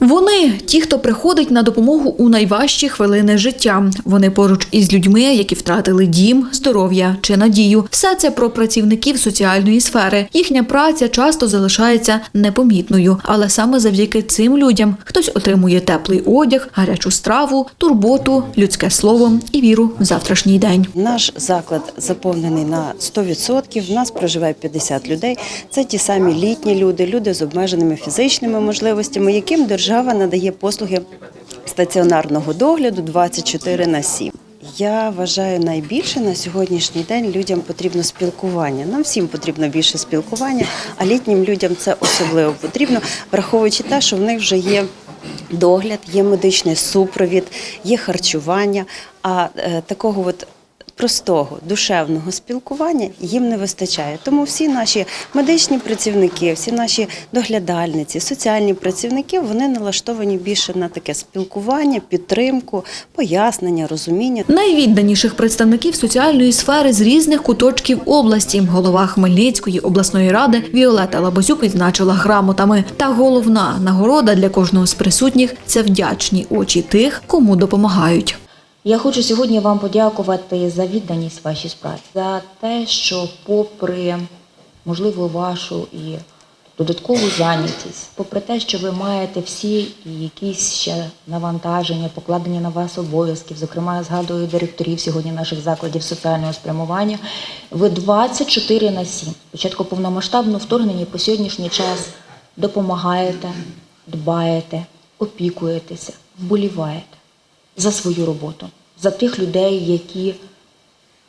Вони ті, хто приходить на допомогу у найважчі хвилини життя. Вони поруч із людьми, які втратили дім, здоров'я чи надію. Все це про працівників соціальної сфери. Їхня праця часто залишається непомітною, але саме завдяки цим людям хтось отримує теплий одяг, гарячу страву, турботу, людське слово і віру в завтрашній день. Наш заклад заповнений на 100%. В нас проживає 50 людей. Це ті самі літні люди, люди з обмеженими фізичними можливостями, яким держава надає послуги стаціонарного догляду 24 на 7. Я вважаю, найбільше на сьогоднішній день людям потрібно спілкування. Нам всім потрібно більше спілкування, а літнім людям це особливо потрібно, враховуючи те, що в них вже є догляд, є медичний супровід, є харчування. А е, такого от простого душевного спілкування їм не вистачає. Тому всі наші медичні працівники, всі наші доглядальниці, соціальні працівники вони налаштовані більше на таке спілкування, підтримку, пояснення, розуміння. Найвідданіших представників соціальної сфери з різних куточків області голова Хмельницької обласної ради Віолета Лабазюк відзначила грамотами. Та головна нагорода для кожного з присутніх це вдячні очі тих, кому допомагають. Я хочу сьогодні вам подякувати за відданість вашій справі, за те, що, попри можливо вашу і додаткову зайнятість, попри те, що ви маєте всі якісь ще навантаження, покладені на вас обов'язків, зокрема, згадую директорів сьогодні наших закладів соціального спрямування, ви 24 на 7, спочатку повномасштабного вторгнення по сьогоднішній час допомагаєте, дбаєте, опікуєтеся, вболіваєте за свою роботу, за тих людей, які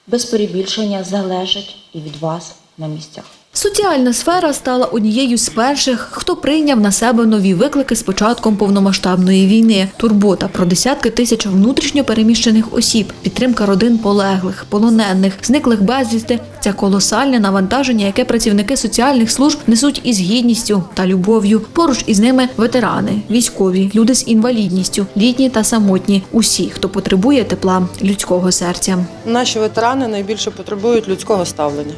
без перебільшення залежать і від вас на місцях. Соціальна сфера стала однією з перших, хто прийняв на себе нові виклики з початком повномасштабної війни. Турбота про десятки тисяч внутрішньо переміщених осіб, підтримка родин полеглих, полонених, зниклих безвісти це колосальне навантаження, яке працівники соціальних служб несуть із гідністю та любов'ю. Поруч із ними ветерани, військові, люди з інвалідністю, літні та самотні усі, хто потребує тепла людського серця. Наші ветерани найбільше потребують людського ставлення.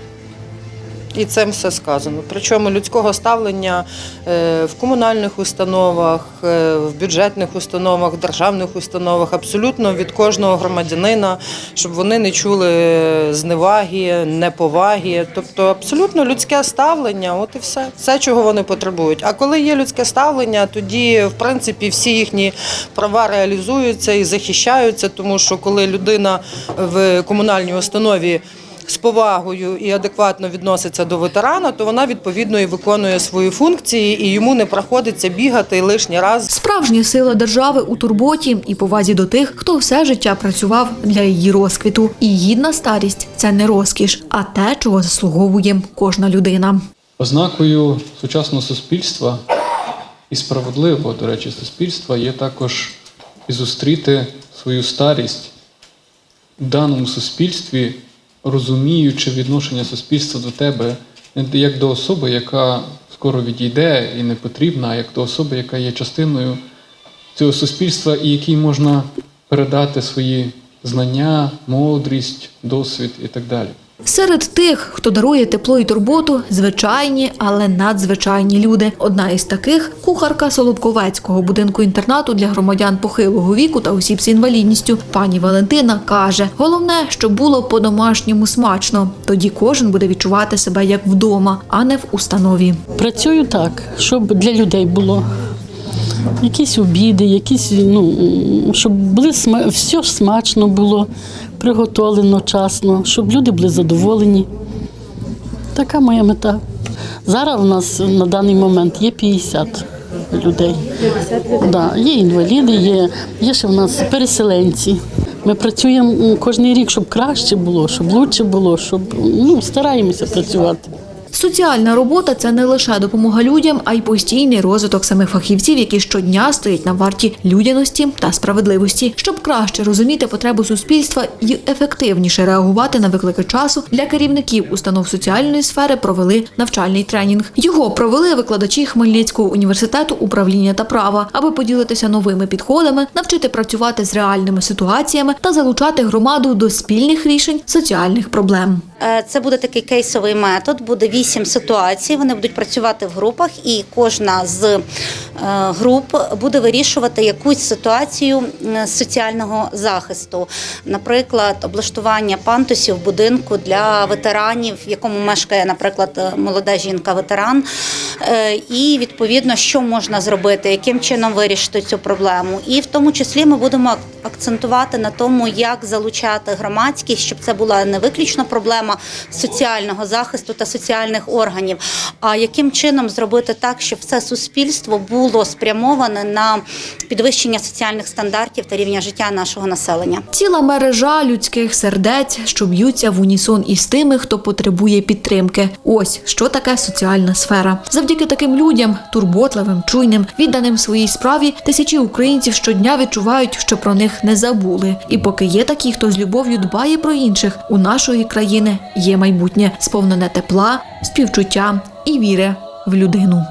І цим все сказано. Причому людського ставлення е, в комунальних установах, е, в бюджетних установах, в державних установах, абсолютно від кожного громадянина, щоб вони не чули зневаги, неповаги. Тобто абсолютно людське ставлення, от і все. Все, чого вони потребують. А коли є людське ставлення, тоді, в принципі, всі їхні права реалізуються і захищаються, тому що коли людина в комунальній установі з повагою і адекватно відноситься до ветерана, то вона відповідно і виконує свої функції, і йому не приходиться бігати лишній раз. Справжня сила держави у турботі і повазі до тих, хто все життя працював для її розквіту. І гідна старість це не розкіш, а те, чого заслуговує кожна людина. Ознакою сучасного суспільства і справедливого, до речі, суспільства є також і зустріти свою старість в даному суспільстві, розуміючи відношення суспільства до тебе не як до особи, яка скоро відійде і не потрібна, а як до особи, яка є частиною цього суспільства і якій можна передати свої знання, мудрість, досвід і так далі. Серед тих, хто дарує тепло і турботу, звичайні, але надзвичайні люди. Одна із таких кухарка Солодковецького будинку інтернату для громадян похилого віку та осіб з інвалідністю. Пані Валентина каже: головне, щоб було по-домашньому смачно. Тоді кожен буде відчувати себе як вдома, а не в установі. Працюю так, щоб для людей було якісь обіди, якісь, ну, щоб були все смачно було, приготовлено вчасно, щоб люди були задоволені. Така моя мета. Зараз у нас на даний момент є 50 людей. 50 людей? Да, є інваліди, є, є ще в нас переселенці. Ми працюємо кожен рік, щоб краще було, щоб краще було, щоб ну, стараємося працювати. Соціальна робота це не лише допомога людям, а й постійний розвиток самих фахівців, які щодня стоять на варті людяності та справедливості, щоб краще розуміти потребу суспільства і ефективніше реагувати на виклики часу. Для керівників установ соціальної сфери провели навчальний тренінг. Його провели викладачі Хмельницького університету управління та права, аби поділитися новими підходами, навчити працювати з реальними ситуаціями та залучати громаду до спільних рішень соціальних проблем. Е, Це буде такий кейсовий метод, буде вісім ситуацій. Вони будуть працювати в групах, і кожна з е, груп буде вирішувати якусь ситуацію соціального захисту. Наприклад, облаштування пантусів будинку для ветеранів, в якому мешкає, наприклад, е, молода жінка-ветеран. Е, І відповідно, що можна зробити, яким чином вирішити цю проблему. І в тому числі ми будемо акцентувати на тому, як залучати громадськість, щоб це була не виключно проблема соціального захисту та соціальних органів, а яким чином зробити так, щоб все суспільство було спрямоване на підвищення соціальних стандартів та рівня життя нашого населення. Ціла мережа людських сердець, що б'ються в унісон із тими, хто потребує підтримки. Ось що таке соціальна сфера. Завдяки таким людям, турботливим, чуйним, відданим своїй справі, тисячі українців щодня відчувають, що про них не забули. І поки є такі, хто з любов'ю дбає про інших, у нашої країни є майбутнє, сповнене тепла, співчуття і віри в людину.